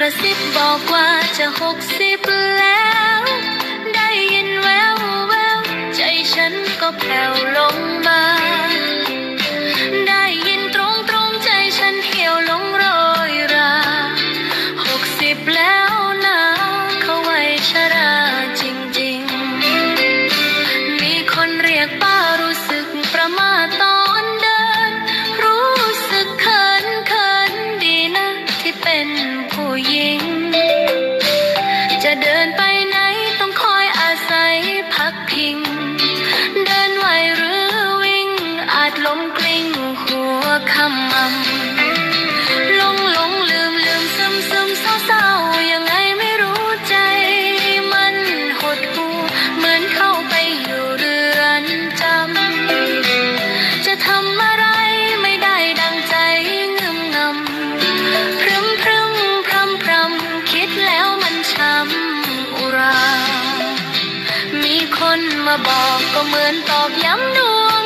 กระซิบบอกว่าจะหกสิบแล้ว ได้ยินแววแววใจฉันก็แผ่วลงมา yeah บอกก็เหมือนตอกย้ำดวง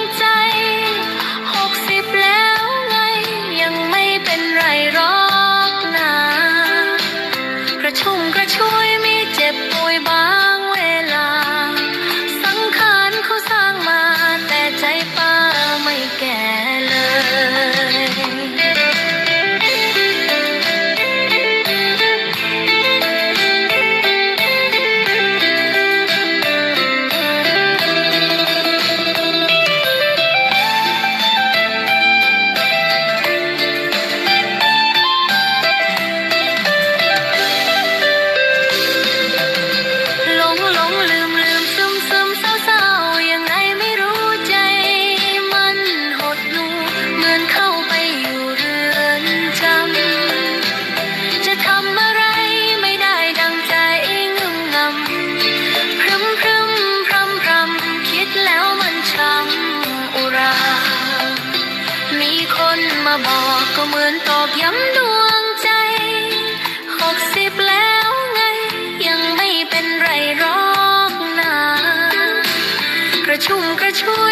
าบอกก็เหมือนตอบย้ำดวงใจหกสิบแล้วไง ยังไม่เป็นไรรอกนากระชุ่มกระชวย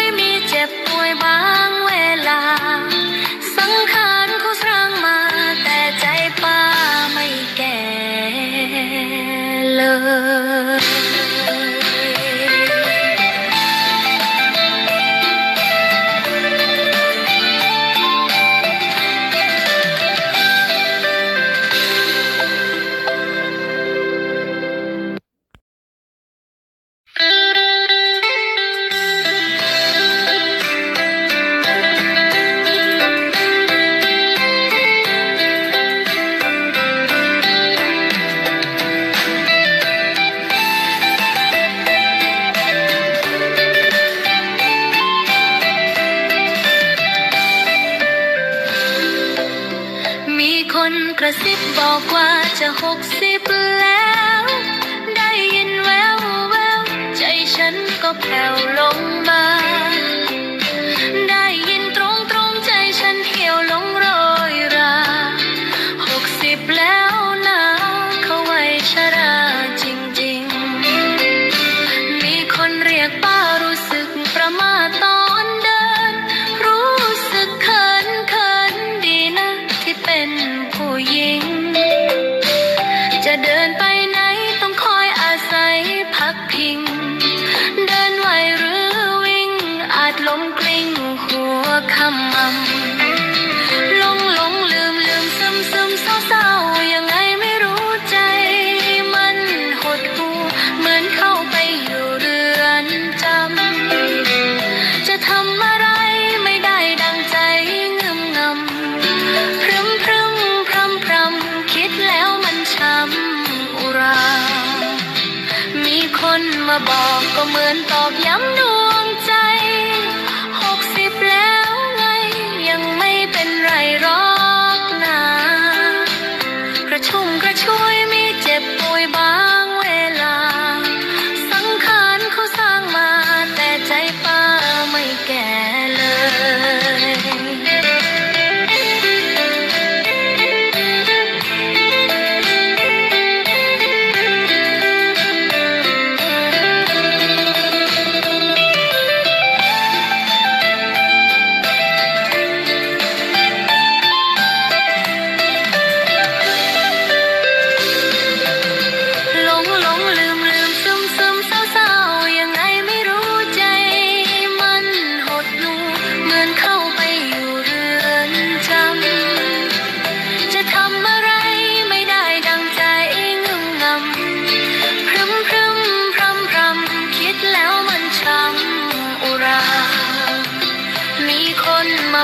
คนกระซิบบอกว่าจะหกสิบแล้ว ได้ยินแววแววใจฉันก็แผ่วลงมา ก็เหมือนตอกย้ำ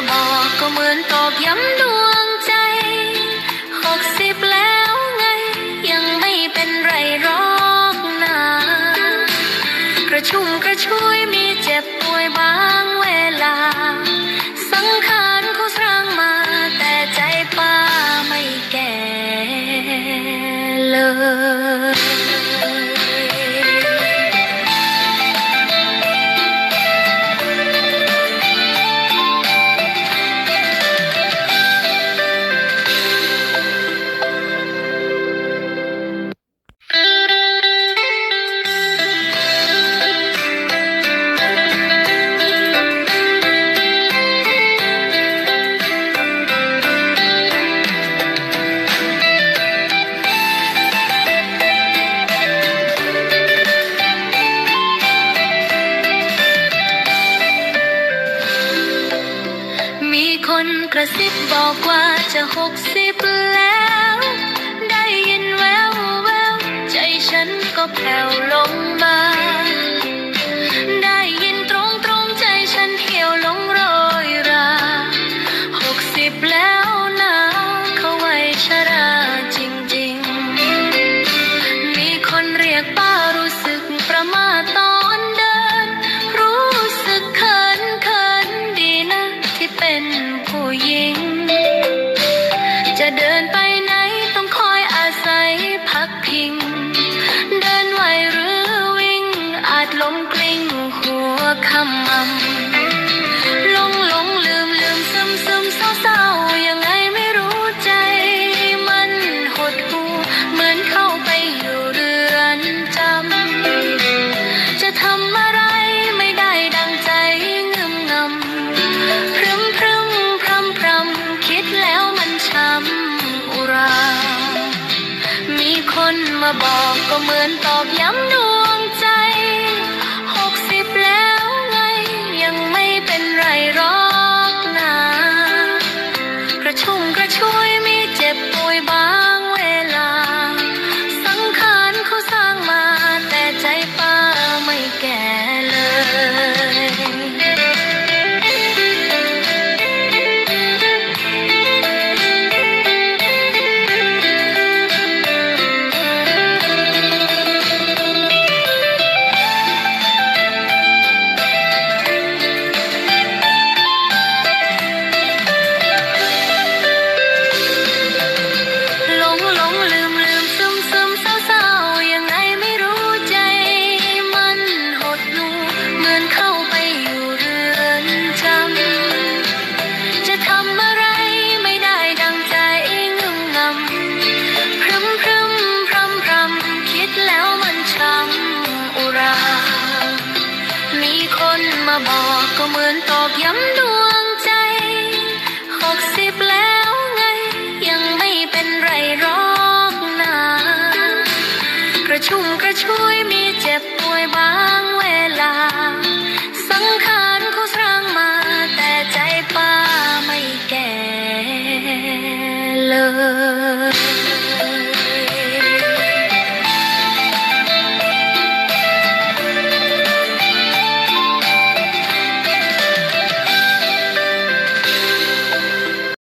บอกก็เหมือนตอกย้ำดวงใจหกสิบแล้วไง ยังไม่เป็นไรหรอกนะกระชุ่มกระชวยมีเจ็บป่วยบางเวลา สังขารเขาสร้างมาแต่ใจป้าไม่แก่เลย แผ่วลงมา ได้ยินตรงตรงใจฉันเหี่ยวลงโรยราหกสิบแล้วนะเขาไว้ชราจริง ๆ มีคนเรียกป้ารู้สึกประมาทตอน มาบอกก็เหมือนตอกย้ำดวงใจหกสิบแล้วไง ยังไม่เป็นไรหรอกนะ กระชุ่มกระชวย รามีคนมาบ